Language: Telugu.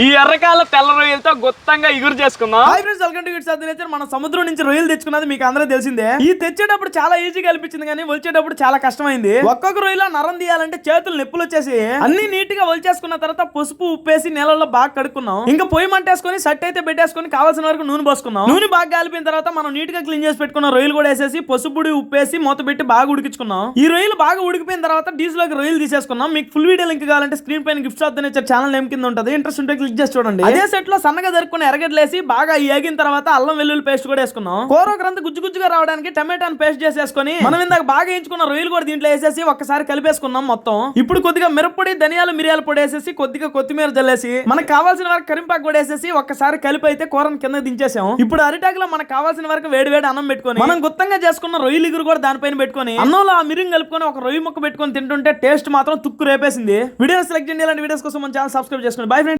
ఈ ఎర్రకాల తెల్ల రొయ్యలతో గొత్తంగా ఇగురు చేసుకుందాం. Hi friends welcome to nature మన సముద్రం నుంచి రొయ్యలు తెచ్చుకున్నది మీకు అందరూ తెలిసిందే. ఈ తెచ్చేటప్పుడు చాలా ఈజీగా అనిపించింది కానీ వచ్చేటప్పుడు చాలా కష్టమైంది. ఒక్కొక్క రొయ్యలో నరం తీయాలంటే చేతులు నొప్పులు వచ్చేసి అన్ని నీట్గా వల్చేసుకున్న తర్వాత పసుపు ఉప్పేసి నీళ్ళలో బాగా కడుక్కున్నాం. ఇంకా పొయ్యి మంటేసుకొని సెట్ అయితే పెట్టేసుకొని కావాల్సిన వరకు నూనె పోసుకున్నాం నూనె బాగా కాలిపోయిన తర్వాత మనం నీట్గా క్లీన్ చేసి పెట్టుకున్న రొయ్యలు కూడా వేసేసి పసుపుడి ఉప్పేసి మూత పెట్టి బాగా ఉడికించుకున్నాం ఈ రొయ్యలు బాగా ఉడికిపోయిన తర్వాత డీజిల్లోకి రొయ్యలు తీసేసుకున్నాం మీకు ఫుల్ వీడియో లింక్ కావాలంటే స్క్రీన్ పైన gifts of nature channel name కింద ఉంటుంది. ఇంట్రెస్ట్ ఉంటే క్లిక్ చేసి చూడండి. అదే సెట్లో సన్నగా దొరుకున్న ఎరగడ్లేసి బాగా ఏగిన తర్వాత అల్లం వెల్లుల్లి పేస్ట్ కూడా వేసుకున్నాం కూర ఒకరంత గుజ్జు గుజ్జుగా రావడానికి టమాటాను పేస్ట్ చేసేసుకొని మనం ఇందాక బాగా వేయించుకున్న రొయ్యలు కూడా దీంట్లో వేసేసి ఒక్కసారి కలిపేసుకున్నాం మొత్తం. ఇప్పుడు కొద్దిగా మిరప్పొడి ధనియాలు మిరియాల పొడి వేసేసి కొద్దిగా కొత్తిమీర జల్లేసి మనకు కావాల్సిన వరకు కరింపాకు కూడా వేసేసి ఒక్కసారి కలిపి అయితే కూరను కింద దించేసాం. ఇప్పుడు అరిటాక్లో మనకు కావాల్సిన వరకు వేడి వేడి అన్నం పెట్టుకొని మనం గుత్తంగా చేసుకున్న రొయ్యలు ఇగురు కూడా దానిపైన పెట్టుకొని అన్నంలో ఆ మిరియం కలుపుకొని ఒక రొయ్యి ముక్క పెట్టుకొని తింటుంటే టేస్ట్ మాత్రం తుక్కు రేపేసింది. వీడియో సెలెక్ట్ చేయండి. ఇలాంటి వీడియోస్ కోసం మన ఛానల్ సబ్స్క్రైబ్ చేసుకోండి. Bye friends